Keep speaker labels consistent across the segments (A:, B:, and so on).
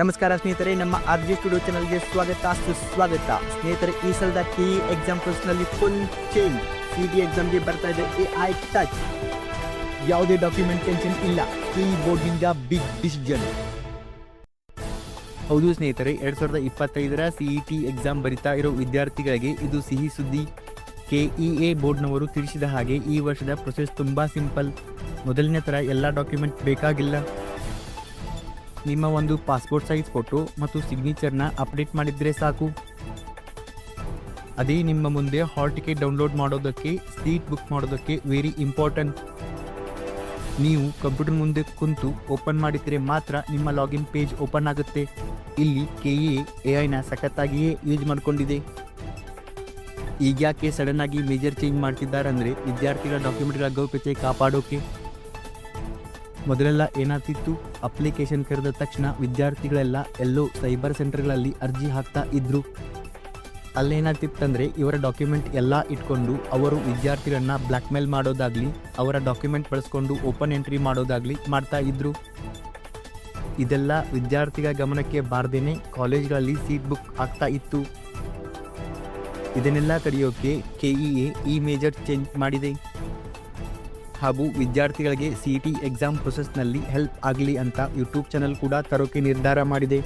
A: ನಮಸ್ಕಾರ ಸ್ನೇಹಿತರೆ, ನಮ್ಮ ಆರ್ ಜಿ ಸ್ಟುಡಿಯೋ ಚಾನಲ್ಗೆ ಸ್ವಾಗತ, ಸುಸ್ವಾಗತ. ಸ್ನೇಹಿತರೆ, ಈ ಸಲದ ಟಿ ಇ ಎಕ್ಸಾಂಪಲ್ಸ್ನಲ್ಲಿ ಫುಲ್ ಚೇಂಜ್ ಸಿ ಟಿ ಎಕ್ಸಾಮ್ಗೆ ಬರ್ತಾ ಇದೆ ಎ ಐ ಟಚ್ ಯಾವುದೇ ಡಾಕ್ಯುಮೆಂಟ್ ಟೆನ್ಷನ್ ಇಲ್ಲ. ಕೀ ಬೋರ್ಡ್ನಿಂದ ಬಿಗ್ ಡಿಸಿಷನ್ ಹೌದು ಸ್ನೇಹಿತರೆ, ಎರಡು ಸಾವಿರದ ಇಪ್ಪತ್ತೈದರ ಸಿ ಇ ಟಿ ಎಕ್ಸಾಮ್ ಬರಿತಾ ಇರೋ ವಿದ್ಯಾರ್ಥಿಗಳಿಗೆ ಇದು ಸಿಹಿ ಸುದ್ದಿ. ಕೆ ಇ ಎ ಬೋರ್ಡ್ನವರು ತಿಳಿಸಿದ ಹಾಗೆ ಈ ವರ್ಷದ ಪ್ರೊಸೆಸ್ ತುಂಬ ಸಿಂಪಲ್ ಮೊದಲನೇ ಥರ ಎಲ್ಲ ಡಾಕ್ಯುಮೆಂಟ್ ಬೇಕಾಗಿಲ್ಲ. ನಿಮ್ಮ ಒಂದು ಪಾಸ್ಪೋರ್ಟ್ ಸೈಜ್ ಫೋಟೋ ಮತ್ತು ಸಿಗ್ನೇಚರ್ನ ಅಪ್ಡೇಟ್ ಮಾಡಿದರೆ ಸಾಕು. ಅದೇ ನಿಮ್ಮ ಮುಂದೆ ಹಾಲ್ ಟಿಕೆಟ್ ಡೌನ್ಲೋಡ್ ಮಾಡೋದಕ್ಕೆ, ಸೀಟ್ ಬುಕ್ ಮಾಡೋದಕ್ಕೆ ವೆರಿ ಇಂಪಾರ್ಟೆಂಟ್. ನೀವು ಕಂಪ್ಯೂಟರ್ ಮುಂದೆ ಕುಂತು ಓಪನ್ ಮಾಡಿದರೆ ಮಾತ್ರ ನಿಮ್ಮ ಲಾಗಿನ್ ಪೇಜ್ ಓಪನ್ ಆಗುತ್ತೆ. ಇಲ್ಲಿ ಕೆ ಎ ಐನ ಸಖತ್ತಾಗಿಯೇ ಯೂಸ್ ಮಾಡಿಕೊಂಡಿದೆ. ಈಗ ಯಾಕೆ ಸಡನ್ ಆಗಿ ಮೇಜರ್ ಚೇಂಜ್ ಮಾಡ್ತಿದ್ದಾರೆ ಅಂದರೆ ವಿದ್ಯಾರ್ಥಿಗಳ ಡಾಕ್ಯುಮೆಂಟ್ಗಳ ಗೌಪ್ಯತೆ ಕಾಪಾಡೋಕೆ. ಮೊದಲೆಲ್ಲ ಏನಾಗ್ತಿತ್ತು? ಅಪ್ಲಿಕೇಶನ್ ಕರೆದ ತಕ್ಷಣ ವಿದ್ಯಾರ್ಥಿಗಳೆಲ್ಲ ಎಲ್ಲೋ ಸೈಬರ್ ಸೆಂಟರ್ಗಳಲ್ಲಿ ಅರ್ಜಿ ಹಾಕ್ತಾ ಇದ್ರು. ಅಲ್ಲೇನಾಗ್ತಿತ್ತಂದರೆ ಇವರ ಡಾಕ್ಯುಮೆಂಟ್ ಎಲ್ಲ ಇಟ್ಕೊಂಡು ಅವರು ವಿದ್ಯಾರ್ಥಿಗಳನ್ನ ಬ್ಲ್ಯಾಕ್ ಮೇಲ್ ಮಾಡೋದಾಗ್ಲಿ, ಅವರ ಡಾಕ್ಯುಮೆಂಟ್ ಬಳಸ್ಕೊಂಡು ಓಪನ್ ಎಂಟ್ರಿ ಮಾಡೋದಾಗ್ಲಿ ಮಾಡ್ತಾ ಇದ್ರು. ಇದೆಲ್ಲ ವಿದ್ಯಾರ್ಥಿಗಳ ಗಮನಕ್ಕೆ ಬಾರ್ದೇನೆ ಕಾಲೇಜ್ಗಳಲ್ಲಿ ಸೀಟ್ ಬುಕ್ ಆಗ್ತಾ ಇತ್ತು. ಇದನ್ನೆಲ್ಲ ತಡೆಯೋಕೆ ಕೆಇಎ ಈ ಮೇಜರ್ ಚೇಂಜ್ ಮಾಡಿದೆ. ಹಾಗೂ ವಿದ್ಯಾರ್ಥಿಗಳಿಗೆ ಸಿ ಟಿ ಎಕ್ಸಾಮ್ ಪ್ರೊಸೆಸ್ನಲ್ಲಿ ಹೆಲ್ಪ್ ಆಗಲಿ ಅಂತ ಯೂಟ್ಯೂಬ್ ಚಾನಲ್ ಕೂಡ ತರೋಕೆ ನಿರ್ಧಾರ ಮಾಡಿದೆ.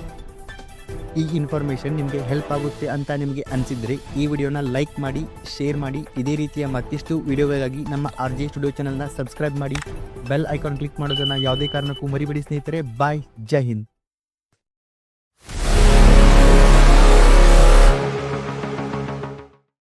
A: ಈ ಇನ್ಫಾರ್ಮೇಷನ್ ನಿಮಗೆ ಹೆಲ್ಪ್ ಆಗುತ್ತೆ ಅಂತ ನಿಮಗೆ ಅನಿಸಿದರೆ ಈ ವಿಡಿಯೋನ ಲೈಕ್ ಮಾಡಿ ಶೇರ್ ಮಾಡಿ. ಇದೇ ರೀತಿಯ ಮತ್ತಿಷ್ಟು ವಿಡಿಯೋಗಳಿಗಾಗಿ ನಮ್ಮ ಆರ್ ಜೆ ಸ್ಟುಡಿಯೋ ಚಾನಲ್ನ ಸಬ್ಸ್ಕ್ರೈಬ್ ಮಾಡಿ. ಬೆಲ್ ಐಕಾನ್ ಕ್ಲಿಕ್ ಮಾಡೋದನ್ನು ಯಾವುದೇ ಕಾರಣಕ್ಕೂ ಮರಿಬೇಡಿ ಸ್ನೇಹಿತರೆ. ಬಾಯ್ ಜೈ ಹಿಂದ್.